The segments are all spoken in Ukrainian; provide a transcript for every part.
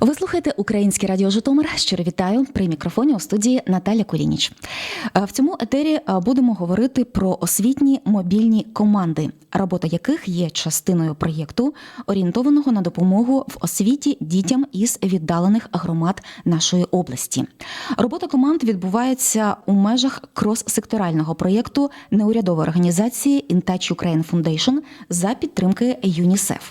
Ви слухаєте Українське радіо Житомир. Щиро вітаю при мікрофоні у студії Наталя Кулініч. Е, В цьому етері е, будемо говорити про освітні мобільні команди, робота яких є частиною проєкту, орієнтованого на допомогу в освіті дітям із віддалених громад нашої області. Робота команд відбувається у межах крос-секторального проєкту неурядової організації In Touch Ukraine Foundation за підтримки ЮНІСЕФ.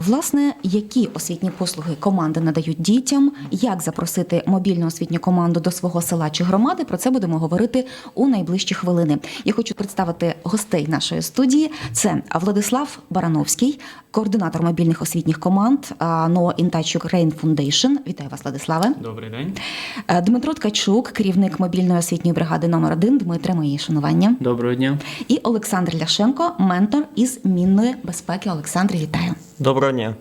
Власне, які освітні послуги команди надають дітям, як запросити мобільну освітню команду до свого села чи громади, про це будемо говорити у найближчі хвилини. Я хочу представити гостей нашої студії. Це Владислав Барановський, координатор мобільних освітніх команд НО In Touch Ukraine Foundation. Вітаю вас, Владиславе. Добрий день. Е, Дмитро Ткачук, керівник мобільної освітньої бригади номер 1 Дмитре, мої шанування. Доброго дня. І Олександр Ляшенко, ментор із мінної безпеки. Олександр, вітаю. Доброго дня.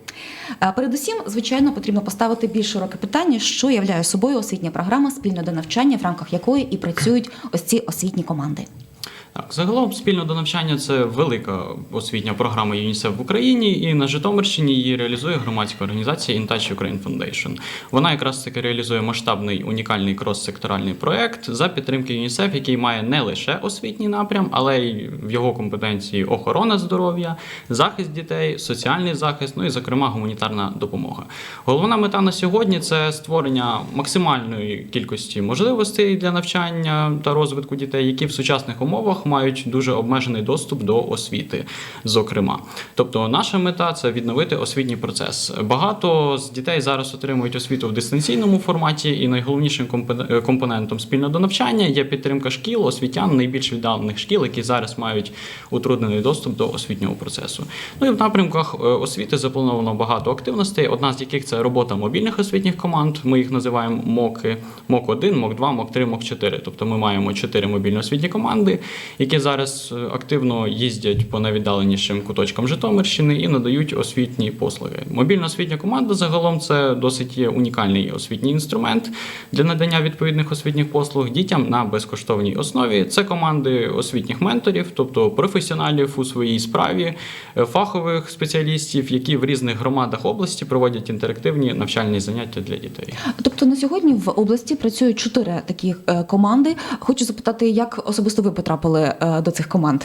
Е, Передусім, звичайно, потрібно поставити більш широке питання, що являє собою освітня програма спільно до навчання, в рамках якої і працюють ось ці освітні команди. Так, загалом спільно до навчання це велика освітня програма ЮНІСЕФ в Україні, і на Житомирщині її реалізує громадська організація In Touch Ukraine Foundation. Вона якраз таки реалізує масштабний унікальний крос-секторальний проект за підтримки ЮНІСЕФ, який має не лише освітній напрям, але й в його компетенції охорона здоров'я, захист дітей, соціальний захист, ну і зокрема гуманітарна допомога. Головна мета на сьогодні це створення максимальної кількості можливостей для навчання та розвитку дітей, які в сучасних умовах мають дуже обмежений доступ до освіти. Зокрема, тобто наша мета це відновити освітній процес. Багато з дітей зараз отримують освіту в дистанційному форматі, і найголовнішим компонентом спільно до навчання є підтримка шкіл, освітян найбільш віддалених шкіл, які зараз мають утруднений доступ до освітнього процесу. Ну і в напрямках е, освіти заплановано багато активностей. Одна з яких це робота мобільних освітніх команд. Ми їх називаємо МОКи, МОК 1 МОК 2 МОК 3 МОК 4 Тобто ми маємо чотири мобільні освітні команди, які зараз е, активно їздять по найвіддаленішим куточкам Житомирщини і надають освітні послуги. Мобільна освітня команда загалом це досить унікальний освітній інструмент для надання відповідних освітніх послуг дітям на безкоштовній основі. Це команди освітніх менторів, тобто професіоналів у своїй справі, е, фахових спеціалістів, які в різних громадах області проводять інтерактивні навчальні заняття для дітей. Тобто на сьогодні в області працюють чотири такі е, команди. Хочу запитати, як особисто ви потрапили е, до цих команд?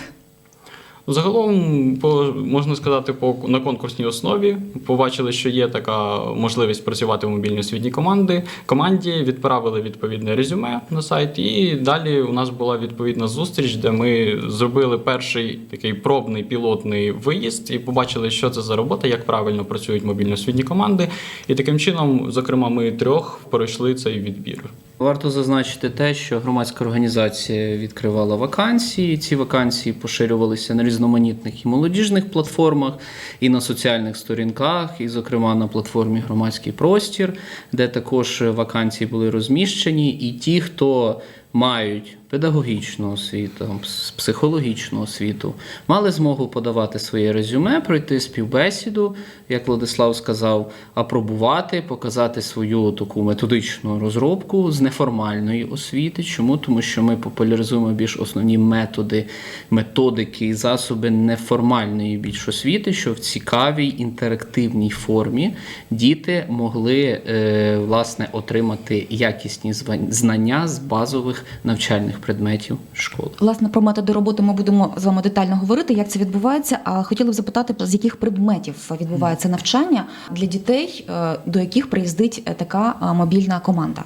Загалом, по можна сказати, по на конкурсній основі побачили, що є така можливість працювати в мобільній освітній команди. Команді відправили відповідне резюме на сайт, і далі у нас була відповідна зустріч, де ми зробили перший такий пробний пілотний виїзд і побачили, що це за робота, як правильно працюють мобільні освітні команди. І таким чином, зокрема, ми трьох пройшли цей відбір. Варто зазначити те, що громадська організація відкривала вакансії. Ці вакансії поширювалися на різноманітних і молодіжних платформах, і на соціальних сторінках, і, зокрема, на платформі Громадський простір, де також вакансії були розміщені. І ті, хто мають педагогічну освіту, пс- психологічну освіту, мали змогу подавати своє резюме, пройти співбесіду, як Владислав сказав, апробувати, показати свою таку методичну розробку з неформальної освіти. Чому? Тому що ми популяризуємо більш основні методи, методики і засоби неформальної більш освіти, що в цікавій інтерактивній формі діти могли е, власне отримати якісні знання з базових навчальних предметів школи. Власне, про методи роботи ми будемо з вами детально говорити, як це відбувається. А хотіли б запитати, з яких предметів відбувається навчання для дітей, е, до яких приїздить е, така е, мобільна команда.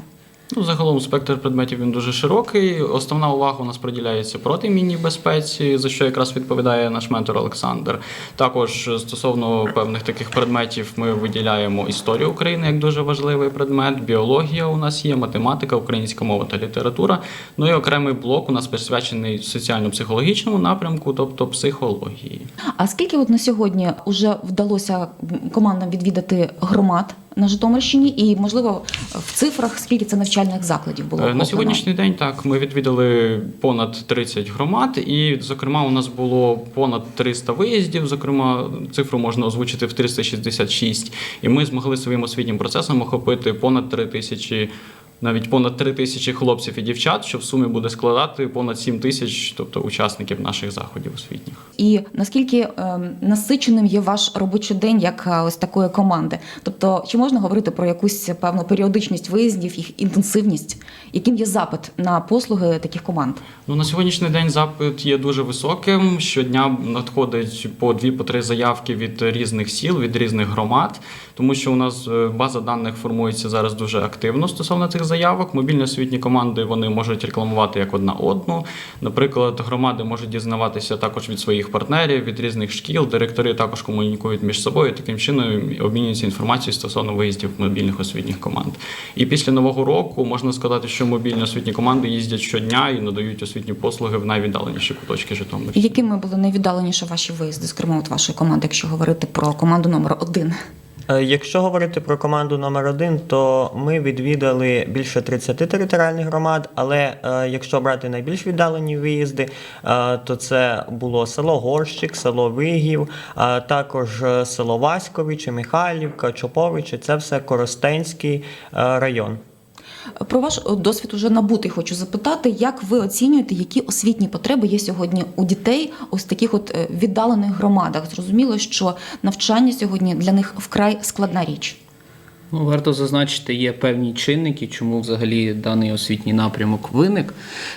Ну, загалом спектр предметів він дуже широкий. Основна увага у нас приділяється протимінній безпеці, за що якраз відповідає наш ментор Олександр. Також стосовно певних таких предметів ми виділяємо історію України як дуже важливий предмет. Біологія у нас є, математика, українська мова та література. Ну і окремий блок у нас присвячений соціально-психологічному напрямку, тобто психології. А скільки от на сьогодні вже вдалося командам відвідати громад на Житомирщині, і можливо в цифрах скільки це навчальних закладів було Е, На сьогоднішній день так ми відвідали понад 30 громад, і зокрема у нас було понад 300 виїздів. Зокрема, цифру можна озвучити в 366, І ми змогли своїм освітнім процесом охопити понад 3 тисячі навіть понад 3 тисячі хлопців і дівчат, що в сумі буде складати понад 7 тисяч, тобто учасників наших заходів освітніх. І наскільки ем, насиченим є ваш робочий день як е, ось такої команди? Тобто, чи можна говорити про якусь певну періодичність виїздів, їх інтенсивність? Яким є запит на послуги таких команд? Ну на сьогоднішній день запит є дуже високим. Щодня надходить по дві по три заявки від різних сіл, від різних громад, тому що у нас е, база даних формується зараз дуже активно стосовно цих заявок. Мобільні освітні команди вони можуть рекламувати як одна одну. Наприклад, громади можуть дізнаватися також від своїх партнерів, від різних шкіл. Директори також комунікують між собою. Таким чином обмінюються інформацією стосовно виїздів мобільних освітніх команд. І після нового року можна сказати, що мобільні освітні команди їздять щодня і надають освітні послуги в найвіддаленіші куточки Житомира. Якими були найвіддаленіші ваші виїзди, зокрема от вашої команди, якщо говорити про команду номер один? Е, Якщо говорити про команду номер один, то ми відвідали більше 30 територіальних громад. Але е, якщо брати найбільш віддалені виїзди, е, то це було село Горщик, село Вигів, також село Васьковичі, Михайлівка, Чоповичі. Це все Коростенський район. Про ваш досвід уже набутий хочу запитати, як ви оцінюєте, які освітні потреби є сьогодні у дітей ось таких от е, віддалених громадах? Зрозуміло, що навчання сьогодні для них вкрай складна річ. Ну, варто зазначити, є певні чинники, чому взагалі даний освітній напрямок виник.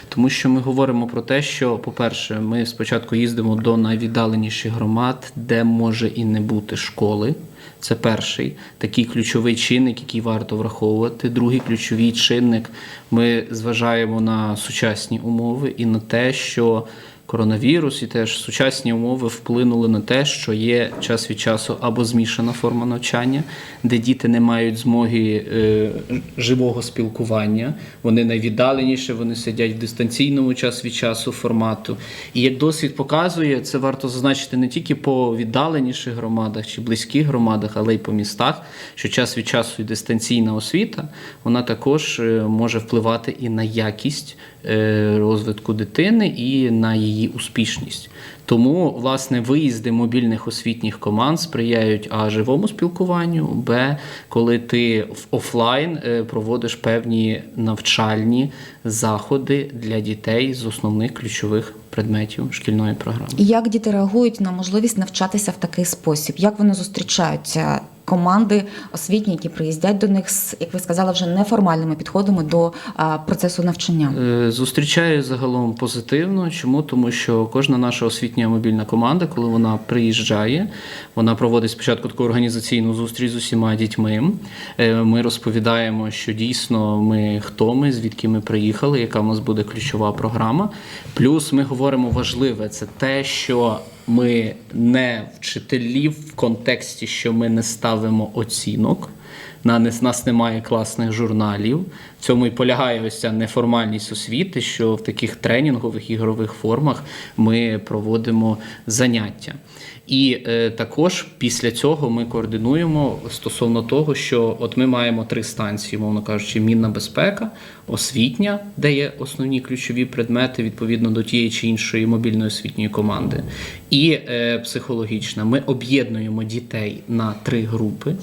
Тому що ми говоримо про те, що, по-перше, ми спочатку їздимо до найвіддаленіших громад, де може і не бути школи. Це перший такий ключовий чинник, який варто враховувати. Другий ключовий чинник ми зважаємо на сучасні умови і на те, що коронавірус і теж сучасні умови вплинули на те, що є час від часу або змішана форма навчання, де діти не мають змоги е, живого спілкування. Вони найвіддаленіше, вони сидять в дистанційному час від часу формату. І як досвід показує, це варто зазначити не тільки по віддаленіших громадах чи близьких громадах, але й по містах, що час від часу і дистанційна освіта вона також е, може впливати і на якість розвитку дитини, і на її успішність. Тому, власне, виїзди мобільних освітніх команд сприяють а живому спілкуванню, б, коли ти в офлайн е, проводиш певні навчальні заходи для дітей з основних ключових предметів шкільної програми. Як діти реагують на можливість навчатися в такий спосіб? Як вони зустрічаються? Команди освітні, які приїздять до них з, як ви сказали, вже неформальними підходами до процесу навчання. Е, Зустрічаю загалом позитивно. Чому? Тому що кожна наша освітня мобільна команда, коли вона приїжджає, вона проводить спочатку таку організаційну зустріч з усіма дітьми. Е, Ми розповідаємо, що дійсно ми хто ми, звідки ми приїхали, яка в нас буде ключова програма. Плюс ми говоримо важливе, це те, що ми не вчителі в контексті, що ми не ставимо оцінок. На нас немає класних журналів. В цьому і полягає ось ця неформальність освіти, що в таких тренінгових ігрових формах ми проводимо заняття. І е, також після цього ми координуємо стосовно того, що от ми маємо три станції, мовно кажучи, мінна безпека, освітня, де є основні ключові предмети відповідно до тієї чи іншої мобільної освітньої команди, і е, психологічна. Ми об'єднуємо дітей на три групи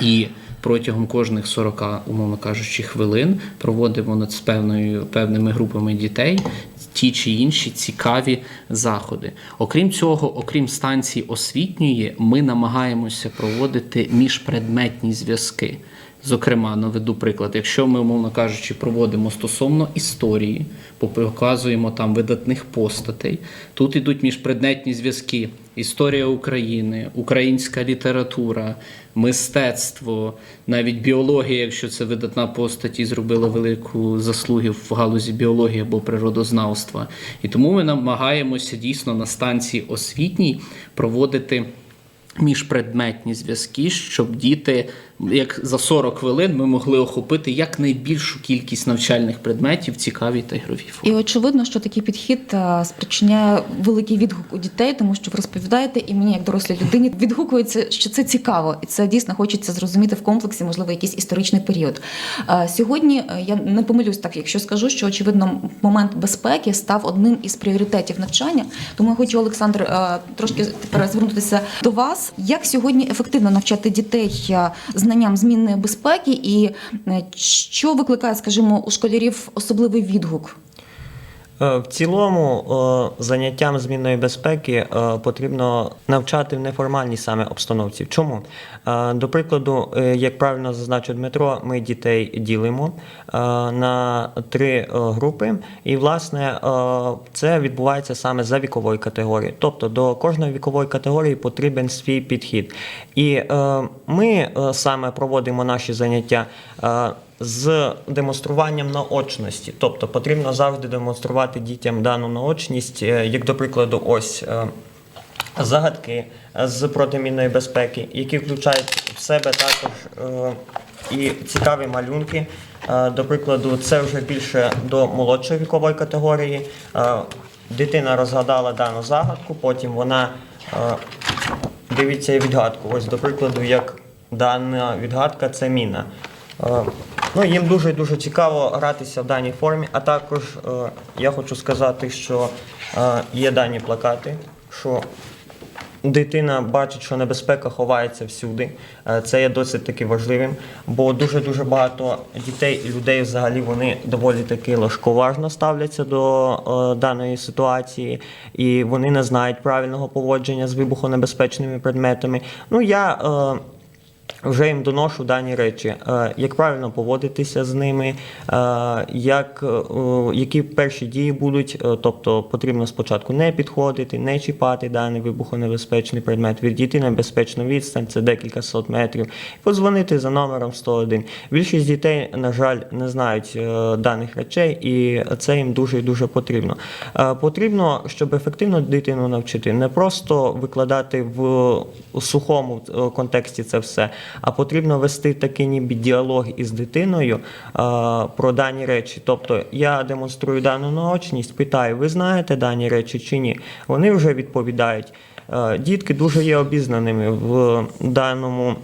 і протягом кожних 40, умовно кажучи, хвилин проводимо над певною певними групами дітей ті чи інші цікаві заходи. Окрім цього, окрім станції освітньої, ми намагаємося проводити міжпредметні зв'язки. Зокрема, наведу приклад, якщо ми, умовно кажучи, проводимо стосовно історії, показуємо там видатних постатей, тут ідуть міжпредметні зв'язки: історія України, українська література, мистецтво, навіть біологія, якщо це видатна постаті, зробила велику заслуги в галузі біології або природознавства. І тому ми намагаємося дійсно на станції освітній проводити міжпредметні зв'язки, щоб діти, як за 40 хвилин, ми могли охопити якнайбільшу кількість навчальних предметів в цікавій та ігровій формі. І очевидно, що такий підхід е, спричиняє великий відгук у дітей, тому що ви розповідаєте, і мені, як дорослій людині, відгукується, що це цікаво, і це дійсно хочеться зрозуміти в комплексі, можливо, якийсь історичний період. Е, Сьогодні е, я не помилюсь так, якщо скажу, що очевидно момент безпеки став одним із пріоритетів навчання. Тому я хочу, Олександр, трошки тепер звернутися до вас. Як сьогодні ефективно навчати дітей знати знанням змінної безпеки, і е, що викликає, скажімо, у школярів особливий відгук? Е, В цілому е, заняттям змінної безпеки е, потрібно навчати в неформальній саме обстановці. Чому? До прикладу, як правильно зазначив Дмитро, ми дітей ділимо на три групи, і власне це відбувається саме за віковою категорією. Тобто до кожної вікової категорії потрібен свій підхід. І ми саме проводимо наші заняття. Е, з демонструванням наочності. Тобто потрібно завжди демонструвати дітям дану наочність, е, як до прикладу, ось е, загадки з протимінної безпеки, які включають в себе також е, і цікаві малюнки. Е, До прикладу, це вже більше до молодшої вікової категорії. Е, Дитина розгадала дану загадку, потім вона е, дивіться відгадку. Ось, до прикладу, як дана відгадка це міна. Ну, їм дуже дуже цікаво гратися в даній формі. А також е, я хочу сказати, що е, є дані плакати, що дитина бачить, що небезпека ховається всюди. Е, Це є досить таки важливим, бо дуже дуже багато дітей і людей взагалі вони доволі таки легковажно ставляться до е, даної ситуації, і вони не знають правильного поводження з вибухонебезпечними предметами. Ну я. Е, вже їм доношу дані речі, Е, як правильно поводитися з ними, е, як, е, які перші дії будуть. Тобто потрібно спочатку не підходити, не чіпати даний вибухонебезпечний предмет, відійти на безпечну відстань, це декілька сот метрів, подзвонити за номером 101. Більшість дітей, на жаль, не знають даних речей, і це їм дуже і дуже потрібно. Потрібно, щоб ефективно дитину навчити, не просто викладати в сухому контексті це все, а потрібно вести такий ніби діалог із дитиною е, про дані речі. Тобто я демонструю дану наочність, питаю, ви знаєте дані речі чи ні? Вони вже відповідають. Е, Дітки дуже є обізнаними в даному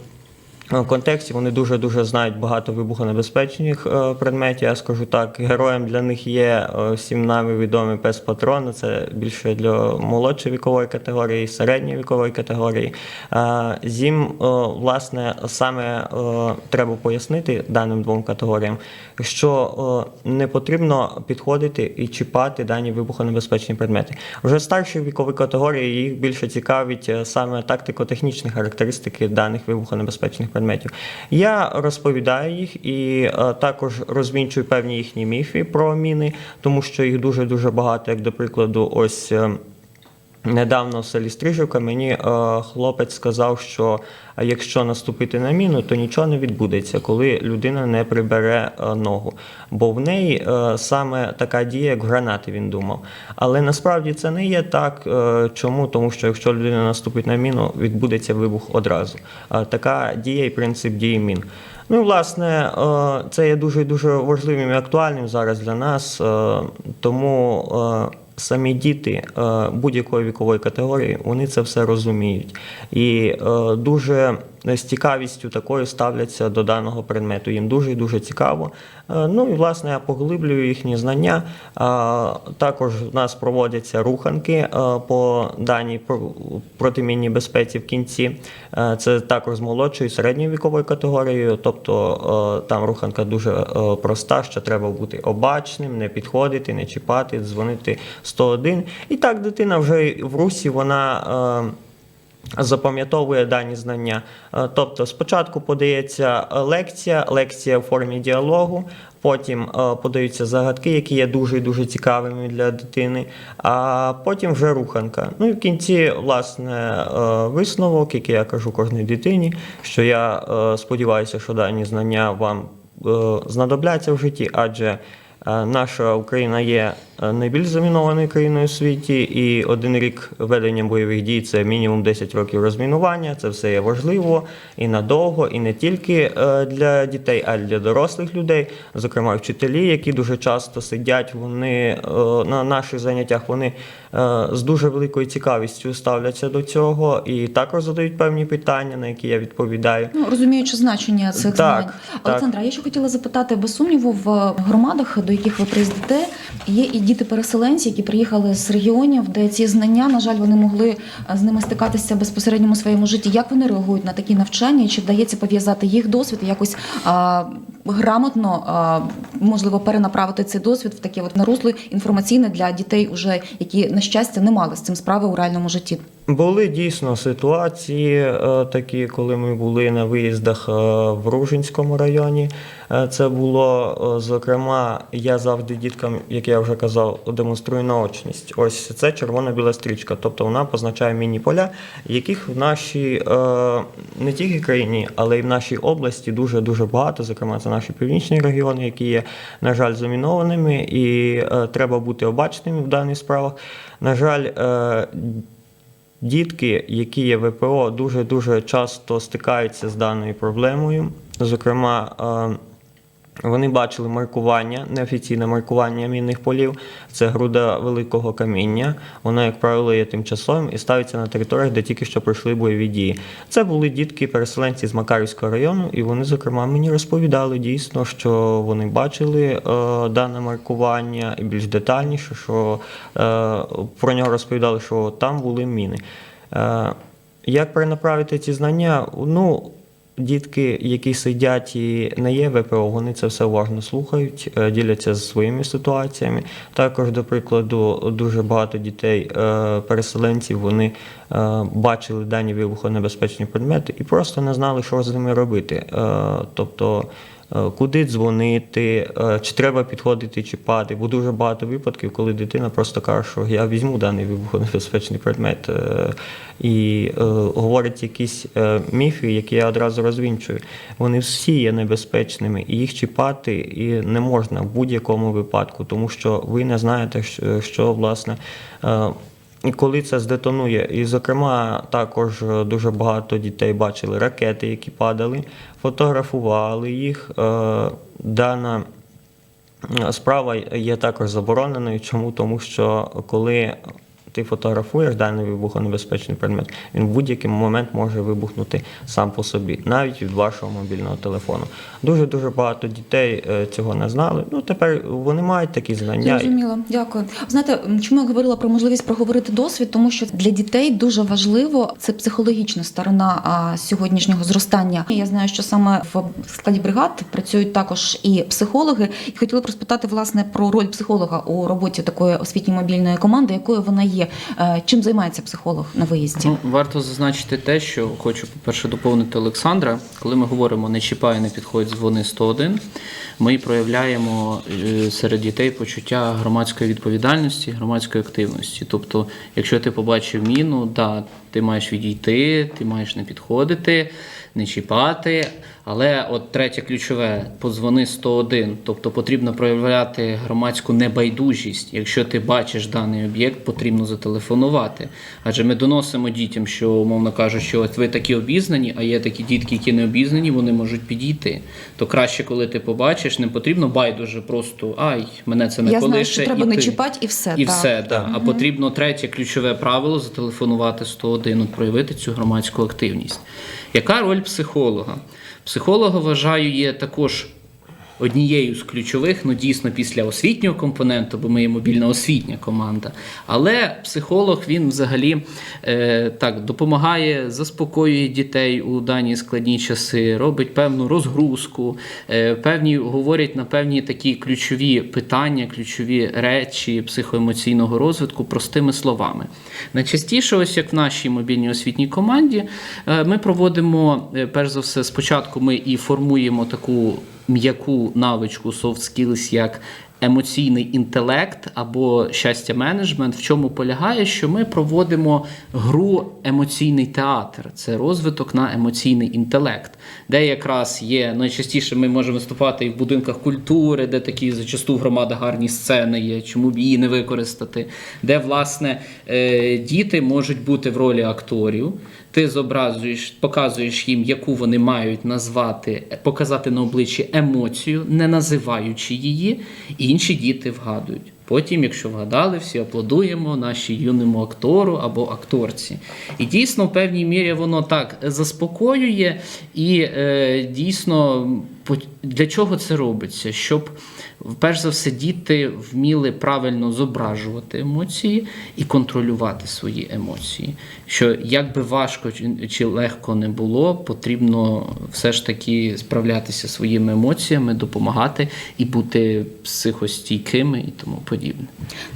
е, контексті. Вони дуже дуже знають багато вибухонебезпечних е, предметів. Я скажу так, героєм для них є е, всім нами відомий пес патрон. Це більше для молодшої вікової категорії, середньої вікової категорії. Зім, е, власне, саме треба пояснити даним двом категоріям, що не потрібно підходити і чіпати дані вибухонебезпечні предмети. Вже старші вікові категорії їх більше цікавить саме тактико-технічні характеристики даних вибухонебезпечних предметів. Я розповідаю їх і е, також розвінчую певні їхні міфи про міни, тому що їх дуже дуже багато, як до прикладу, ось. Недавно в селі Стрижівка мені е, хлопець сказав, що е, якщо наступити на міну, то нічого не відбудеться, коли людина не прибере е, ногу. Бо в неї саме така дія, як гранати, він думав. Але насправді це не є так. Чому? Тому що якщо людина наступить на міну, відбудеться вибух одразу. Така дія і принцип дії мін. Ну, власне, це є дуже дуже важливим і актуальним зараз для нас, тому. Самі діти е, будь-якої вікової категорії вони це все розуміють. І е, дуже з цікавістю такою ставляться до даного предмету. Їм дуже і дуже цікаво. Е, Ну і власне я поглиблюю їхні знання. Також в нас проводяться руханки е, по даній протимінній безпеці в кінці. Е, Це також з молодшою і середньою віковою категорією. Тобто е, там руханка дуже е, проста, що треба бути обачним, не підходити, не чіпати, дзвонити 101. І так дитина вже в русі вона. Запам'ятовує дані знання. Е, Тобто, спочатку подається лекція, лекція в формі діалогу, потім е, подаються загадки, які є дуже і дуже цікавими для дитини, а потім вже руханка. Ну і в кінці, власне, е, висновок, який я кажу кожній дитині, що я сподіваюся, що дані знання вам знадобляться в житті, адже наша Україна є найбільш замінованою країною у світі, і один рік ведення бойових дій це мінімум 10 років розмінування. Це все є важливо і надовго, і не тільки е, для дітей, а й для дорослих людей, зокрема вчителі, які дуже часто сидять. Вони е, на наших заняттях вони е, з дуже великою цікавістю ставляться до цього і також задають певні питання, на які я відповідаю. Ну, розуміючи значення цих Так, знань. так. Олександра, я ще хотіла запитати, без сумніву, в громадах, до яких ви приїздите, є і діти переселенці, які приїхали з регіонів, де ці знання, на жаль, вони могли е, з ними стикатися безпосередньо у своєму житті. Як вони реагують на такі навчання? Чи вдається пов'язати їх досвід і якось грамотно, можливо, перенаправити цей досвід в таке от на русло інформаційне для дітей, уже які на щастя не мали з цим справи у реальному житті? Були дійсно ситуації е, такі, коли ми були на виїздах е, в Ружинському районі. Е, Це було, зокрема, я завжди діткам, як я вже казав, демонструю наочність. Ось це червона-біла стрічка, тобто вона позначає міні-поля, яких в нашій не тільки країні, але й в нашій області дуже дуже багато. Зокрема, це наші північні регіони, які є, на жаль, замінованими, і е, треба бути обачними в даних справах. На жаль, е, Дітки, які є ВПО, дуже дуже часто стикаються з даною проблемою. Зокрема, е, вони бачили маркування, неофіційне маркування мінних полів. Це груда великого каміння. Воно, як правило, є тимчасовим і ставиться на територіях, де тільки що пройшли бойові дії. Це були дітки-переселенці з Макарівського району, і вони, зокрема, мені розповідали дійсно, що вони бачили е, дане маркування і більш детальніше, що е, про нього розповідали, що там були міни. Е, як перенаправити ці знання? Ну, Дітки, які сидять і не є ВПО, вони це все уважно слухають, е, діляться з своїми ситуаціями. Також, до прикладу, дуже багато дітей, е, переселенців, вони е, бачили дані вибухонебезпечні предмети і просто не знали, що з ними робити. Тобто, куди дзвонити, е, чи треба підходити чіпати, бо дуже багато випадків, коли дитина просто каже, що я візьму даний вибухонебезпечний предмет е, і е, говорить якісь е, міфи, які я одразу розвінчую. Вони всі є небезпечними, і їх чіпати і не можна в будь-якому випадку, тому що ви не знаєте, що власне. Коли це здетонує, і зокрема, також е, дуже багато дітей бачили ракети, які падали, фотографували їх. Е, Дана справа є також забороненою. Чому? Тому що коли ти фотографуєш даний вибухонебезпечний предмет, він в будь-який момент може вибухнути сам по собі, навіть від вашого мобільного телефону. Дуже дуже багато дітей е, цього не знали. Ну тепер вони мають такі знання. Зрозуміло, дякую. Знаєте, чому я говорила про можливість проговорити досвід? Тому що для дітей дуже важливо це психологічна сторона сьогоднішнього зростання. Я знаю, що саме в складі бригад працюють також і психологи. І хотіла б розпитати власне про роль психолога у роботі такої освітньої мобільної команди, якою вона є. Е, Чим займається психолог на виїзді? Ну, варто зазначити те, що хочу, по-перше, доповнити Олександра. Коли ми говоримо не чіпай, не підходь, дзвони 101, ми проявляємо е, серед дітей почуття громадської відповідальності, громадської активності. Тобто, якщо ти побачив міну, да, ти маєш відійти, ти маєш не підходити, не чіпати. Але от третє ключове подзвони 101, тобто потрібно проявляти громадську небайдужість. Якщо ти бачиш даний об'єкт, потрібно зателефонувати. Адже ми доносимо дітям, що умовно кажуть, що от ви такі обізнані, а є такі дітки, які не обізнані, вони можуть підійти. То краще, коли ти побачиш, не потрібно байдуже просто ай, мене це не я знаю, що треба не ти». чіпати і все. І так. все, так. А потрібно третє ключове правило зателефонувати 101, от проявити цю громадську активність. Яка роль психолога? Психолога, вважаю, є також однією з ключових, ну дійсно після освітнього компоненту, бо ми є мобільна освітня команда. Але психолог він взагалі е, так допомагає, заспокоює дітей у дані складні часи, робить певну розгрузку, е, певні говорять на певні такі ключові питання, ключові речі психоемоційного розвитку простими словами. Найчастіше, ось як в нашій мобільній освітній команді, е, ми проводимо е, перш за все, спочатку ми і формуємо таку м'яку навичку soft skills, як емоційний інтелект або щастя менеджмент, в чому полягає, що ми проводимо гру емоційний театр. Це розвиток на емоційний інтелект, де якраз є найчастіше ми можемо виступати і в будинках культури, де такі зачасту в громадах гарні сцени є, чому б її не використати, де власне е, діти можуть бути в ролі акторів. Ти зобразуєш, показуєш їм, яку вони мають назвати, показати на обличчі емоцію, не називаючи її, і інші діти вгадують. Потім, якщо вгадали, всі аплодуємо нашій юному актору або акторці. І дійсно, в певній мірі воно так заспокоює і е, дійсно для чого це робиться? Щоб перш за все діти вміли правильно зображувати емоції і контролювати свої емоції. Що як би важко чи- легко не було, потрібно все ж таки справлятися своїми емоціями, допомагати і бути психостійкими і тому подібне.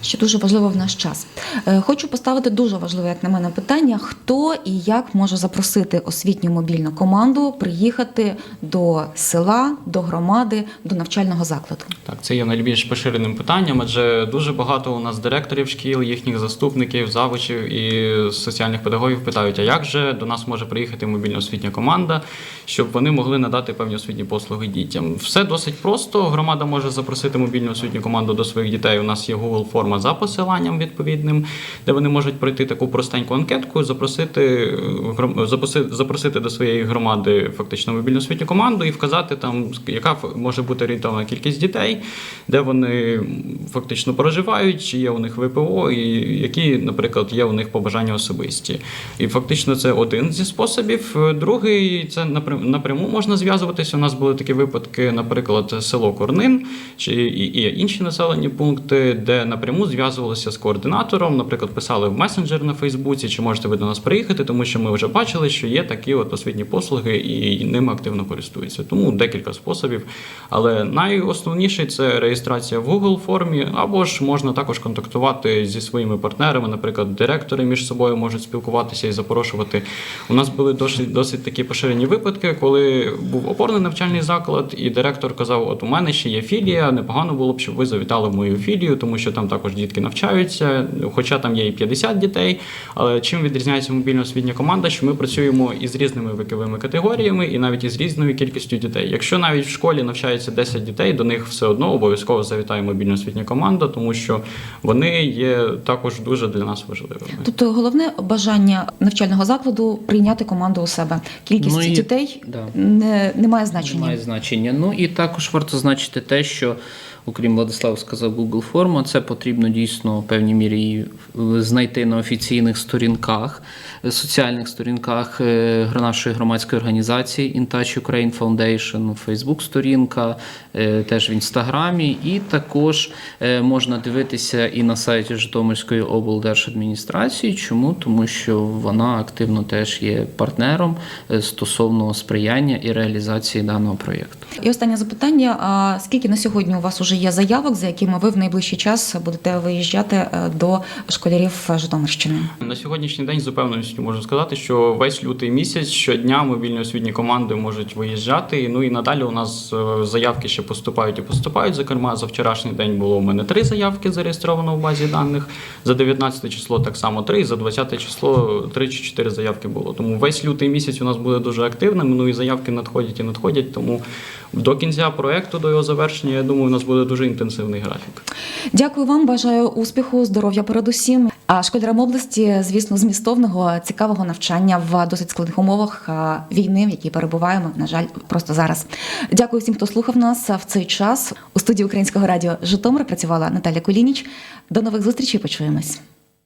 що дуже важливо в наш час. Е, Хочу поставити дуже важливе, як на мене, питання: хто і як може запросити освітню мобільну команду приїхати до села, до громади, до навчального закладу? Так, це є найбільш поширеним питанням, адже дуже багато у нас директорів шкіл, їхніх заступників, завучів і соціальних педагогів питають, а як же до нас може приїхати мобільна освітня команда, щоб вони могли надати певні освітні послуги дітям. Все досить просто. Громада може запросити мобільну освітню команду до своїх дітей. У нас є Google форма за посиланням відповідним, де вони можуть пройти таку простеньку анкетку, запросити е, запросити до своєї громади фактично мобільну освітню команду і вказати там, яка може бути орієнтована кількість дітей, де вони фактично проживають, чи є у них ВПО, і які, наприклад, є у них побажання особисті. І фактично це один зі способів. Другий це напряму можна зв'язуватися. У нас були такі випадки, наприклад, село Корнин чи і інші населені пункти, де напряму зв'язувалися з координатором, наприклад, писали в месенджер на Фейсбуці, чи можете ви до нас приїхати, тому що ми вже бачили, що є такі от освітні послуги, і ними активно користуються. Тому декілька способів. Але найосновніший це реєстрація в Google формі, або ж можна також контактувати зі своїми партнерами, наприклад, директори між собою можуть спілкуватися і запрошувати. У нас були досить, досить такі поширені випадки, коли був опорний навчальний заклад, і директор казав: От у мене ще є філія, непогано було б, щоб ви завітали в мою філію, тому що там також дітки навчаються, хоча там є і 50 дітей. Але чим відрізняється мобільна освітня команда, що ми працюємо із різними віковими категоріями і навіть із різною кількістю дітей. Якщо навіть в школі навчається 10 дітей, до них все одно обов'язково завітає мобільна освітня команда, тому що вони є також дуже для нас важливими. Тобто головне бажання навчального закладу прийняти команду у себе. Кількість Ну і- дітей да. не, не має значення. Має значення. Ну і також варто значити те, що окрім Владислав сказав Google форма, це потрібно дійсно в певній мірі знайти на офіційних сторінках, соціальних сторінках е, нашої громадської організації InTouch Ukraine Foundation, Facebook сторінка, е, теж в інстаграмі, і також е, можна дивитися і на сайті Житомирської облдержадміністрації. Чому? Тому що вона активно теж є партнером стосовно сприяння і реалізації даного проєкту. І останнє запитання: а скільки на сьогодні у вас вже є заявок, за якими ви в найближчий час будете виїжджати е, до школярів Житомирщини? На сьогоднішній день з упевненістю можу сказати, що весь лютий місяць щодня мобільні освітні команди можуть виїжджати. Ну і надалі у нас е, заявки ще поступають і поступають. Зокрема, за вчорашній день було у мене три заявки зареєстровано в базі даних. За 19 число так само три, за 20 число три чи чотири заявки було. Тому весь лютий місяць у нас буде дуже активним. Ну і заявки надходять і надходять. Тому до кінця проекту, до його завершення, я думаю, у нас буде дуже інтенсивний графік. Дякую вам, бажаю успіху, здоров'я передусім. А школярам області, звісно, змістовного цікавого навчання в досить складних умовах війни, в якій перебуваємо. На жаль, просто зараз. Дякую всім, хто слухав нас в цей час. У студії Українського радіо Житомир працювала Наталя Кулініч. До нових зустрічей. Почуємось.